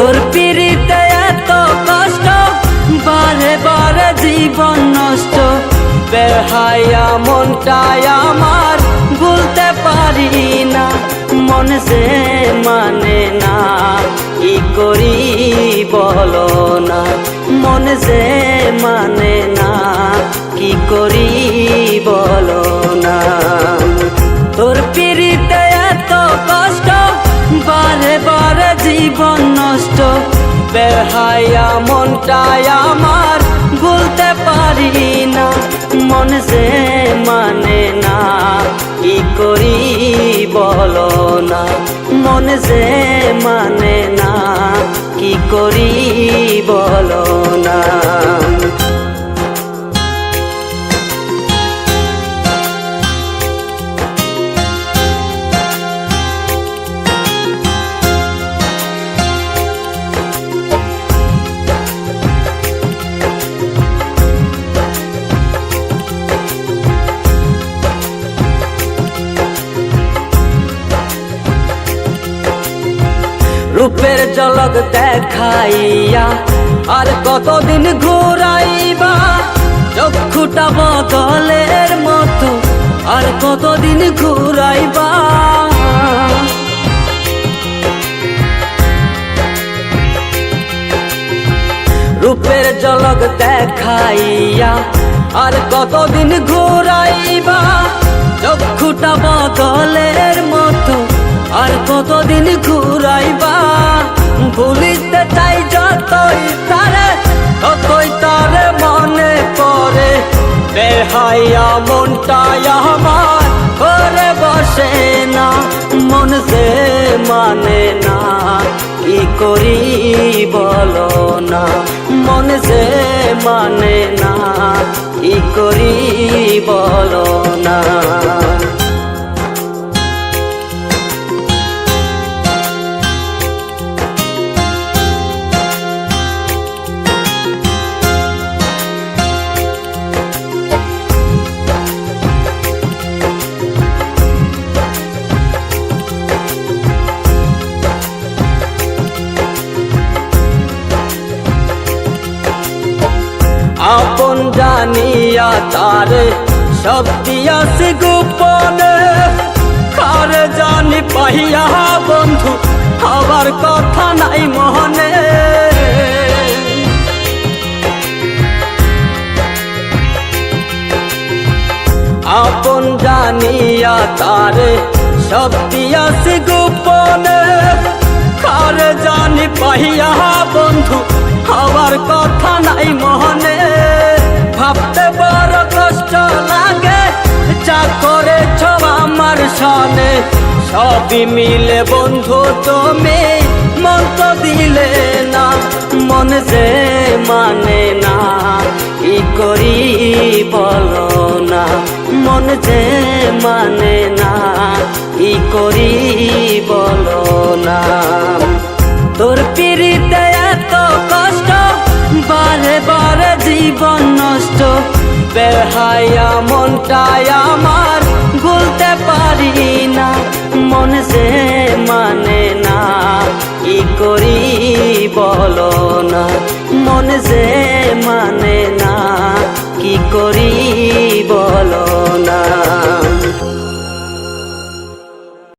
তোর পিড়িতে এত কষ্ট, বারে বারে জীবন নষ্ট। বেহায়া মনটাই আমার ভুলতে পারি না, মন সে মানে না ই করি বলো না? মন সে মানে না, কি করি বলো না? বেহায়া মনটায় আমার বলতে পারি না, মন যে মানে না, কি করি বলো না? মন যে মানে না, কি করি বলো না? রূপের জলক দেখাইয়া আর কতদিন ঘুরাইবা? চক্ষুটা বদলের মতো, আর কতদিন ঘুরাইবা? রূপের জলক দেখাইয়া আর কতদিন ঘুরাইবা? চক্ষুটা বদলের মতো, আর কতদিন ঘুরাইবা? ভুলিতে চাই যতই তারে, ততই তারে মনে পড়ে। বেহাইয়া মনটাই আমার করে বসে না, মন সে মানে না। কি করি বলো না, মন সে মানে না। কি করি বলো না। জানিয়া তারে সব দিয়াছে গোপনে। কারে জানি পাইয়া বন্ধু, আবার কথা নাই মহনে। আপন জানিয়া তারে সব দিয়াছে গোপনে। কারে জানি পাইয়া বন্ধু, আবার কথা নাই মনে ভাবতে বড় কষ্ট লাগে। যা করেছ আমার সনে সবই মিলে বন্ধু তুমি। মন তো দিলে না, মন যে মানে না। কি করি বলো না, মন যে মানে না। কি করি বলো না। বেহায়া মনটাই আমার ভুলতে পারি না, মন সে মানে না, কি করি বলো না? মন করি